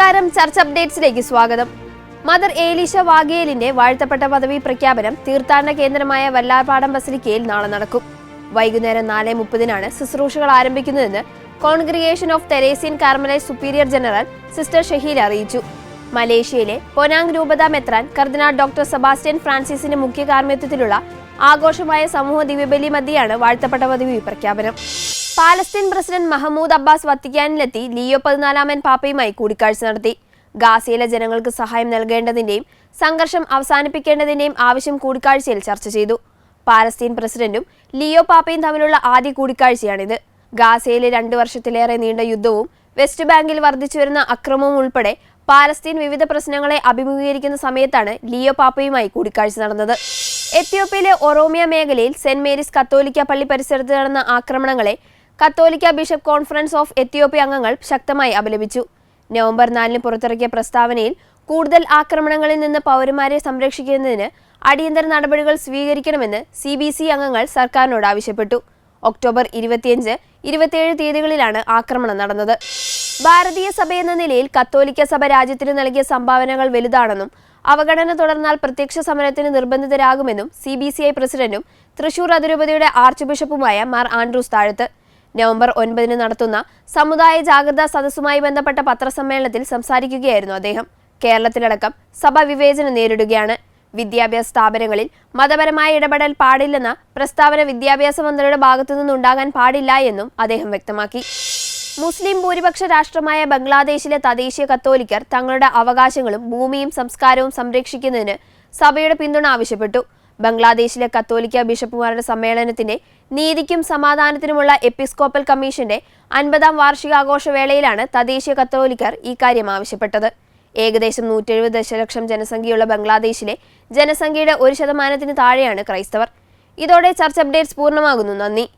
നമസ്കാരം ചർച്ച അപ്ഡേറ്റ്സിലേക്ക് സ്വാഗതം. മദർ ഏലീഷ വാഗേലിന്റെ വാഴ്ത്തപ്പെട്ട പദവി പ്രഖ്യാപനം തീർത്ഥാടന കേന്ദ്രമായ വല്ലാർപാടം ബസലിക്കയിൽ നാളെ നടക്കും. വൈകുന്നേരം നാല് മുപ്പതിനാണ് ശുശ്രൂഷകൾ ആരംഭിക്കുന്നതെന്ന് congregation of Teresian Carmelites superior general sister Shaheel അറിയിച്ചു. മലേഷ്യയിലെ പൊനാങ് രൂപത മെത്രാൻ കർദിനാൾ ഡോക്ടർ സെബാസ്റ്റ്യൻ ഫ്രാൻസിസിന്റെ മുഖ്യ കാർമ്മിത്വത്തിലുള്ള ആഘോഷമായ സമൂഹ ദിവ്യബലി മധ്യയാണ് വാഴ്ത്തപ്പെട്ട പദവി പ്രഖ്യാപനം. പാലസ്തീൻ പ്രസിഡന്റ് മഹമ്മൂദ് അബ്ബാസ് വത്തിക്കാനിലെത്തി ലിയോ പതിനാലാമൻ പാപ്പയുമായി കൂടിക്കാഴ്ച നടത്തി. ഗാസയിലെ ജനങ്ങൾക്ക് സഹായം നൽകേണ്ടതിന്റെയും സംഘർഷം അവസാനിപ്പിക്കേണ്ടതിന്റെയും ആവശ്യം കൂടിക്കാഴ്ചയിൽ ചർച്ച ചെയ്തു. പാലസ്തീൻ പ്രസിഡന്റും ലിയോ പാപ്പയും തമ്മിലുള്ള ആദ്യ കൂടിക്കാഴ്ചയാണിത്. ഗാസയിലെ രണ്ടു വർഷത്തിലേറെ നീണ്ട യുദ്ധവും വെസ്റ്റ് ബാങ്കിൽ വർദ്ധിച്ചുവരുന്ന അക്രമവും ഉൾപ്പെടെ പാലസ്തീൻ വിവിധ പ്രശ്നങ്ങളെ അഭിമുഖീകരിക്കുന്ന സമയത്താണ് ലിയോ പാപ്പയുമായി കൂടിക്കാഴ്ച നടന്നത്. എത്യോപ്യയിലെ ഒറോമിയ മേഖലയിൽ സെന്റ് മേരീസ് കത്തോലിക്ക പള്ളി പരിസരത്ത് നടന്ന ആക്രമണങ്ങളെ കത്തോലിക്ക ബിഷപ്പ് കോൺഫറൻസ് ഓഫ് എത്യോപ്യ അംഗങ്ങൾ ശക്തമായി അപലപിച്ചു. നവംബർ നാലിന് പുറത്തിറക്കിയ പ്രസ്താവനയിൽ കൂടുതൽ ആക്രമണങ്ങളിൽ നിന്ന് പൗരന്മാരെ സംരക്ഷിക്കുന്നതിന് അടിയന്തര നടപടികൾ സ്വീകരിക്കണമെന്ന് സി ബി സി അംഗങ്ങൾ സർക്കാരിനോട് ആവശ്യപ്പെട്ടു. ഒക്ടോബർ ഇരുപത്തിയഞ്ച് ഇരുപത്തിയേഴ് തീയതികളിലാണ് ആക്രമണം നടന്നത്. ഭാരതീയ സഭ എന്ന നിലയിൽ കത്തോലിക്ക സഭ രാജ്യത്തിന് നൽകിയ സംഭാവനകൾ വലുതാണെന്നും അവഗണന തുടർന്നാൽ പ്രത്യക്ഷ സമരത്തിന് നിർബന്ധിതരാകുമെന്നും സി ബി സി ഐ പ്രസിഡന്റും തൃശൂർ അതിരൂപതയുടെ ആർച്ച് ബിഷപ്പുമായ മാർ ആൻഡ്രൂസ് താഴത്ത്. നവംബർ ഒൻപതിന് നടത്തുന്ന സമുദായ ജാഗ്രതാ സദസ്സുമായി ബന്ധപ്പെട്ട പത്രസമ്മേളനത്തിൽ സംസാരിക്കുകയായിരുന്നു അദ്ദേഹം. കേരളത്തിലടക്കം സഭ വിവേചനം നേരിടുകയാണ്. വിദ്യാഭ്യാസ സ്ഥാപനങ്ങളിൽ മതപരമായ ഇടപെടൽ പാടില്ലെന്ന പ്രസ്താവന വിദ്യാഭ്യാസ മന്ത്രിയുടെ ഭാഗത്തു നിന്നുണ്ടാകാൻ പാടില്ല എന്നും അദ്ദേഹം വ്യക്തമാക്കി. മുസ്ലിം ഭൂരിപക്ഷ രാഷ്ട്രമായ ബംഗ്ലാദേശിലെ തദ്ദേശീയ കത്തോലിക്കർ തങ്ങളുടെ അവകാശങ്ങളും ഭൂമിയും സംസ്കാരവും സംരക്ഷിക്കുന്നതിന് സഭയുടെ പിന്തുണ ആവശ്യപ്പെട്ടു. ബംഗ്ലാദേശിലെ കത്തോലിക്ക ബിഷപ്പുമാരുടെ സമ്മേളനത്തിന്റെ നീതിക്കും സമാധാനത്തിനുമുള്ള എപ്പിസ്കോപ്പൽ കമ്മീഷന്റെ അൻപതാം വാർഷികാഘോഷവേളയിലാണ് തദ്ദേശീയ കത്തോലിക്കർ ഇക്കാര്യം ആവശ്യപ്പെട്ടത്. ഏകദേശം നൂറ്റെഴുപത് ദശലക്ഷം ജനസംഖ്യയുള്ള ബംഗ്ലാദേശിലെ ജനസംഖ്യയുടെ ഒരു ശതമാനത്തിന് താഴെയാണ് ക്രൈസ്തവർ. ഇതോടെ ചർച്ച് അപ്ഡേറ്റ്സ് പൂർണമാകുന്നു. നന്ദി.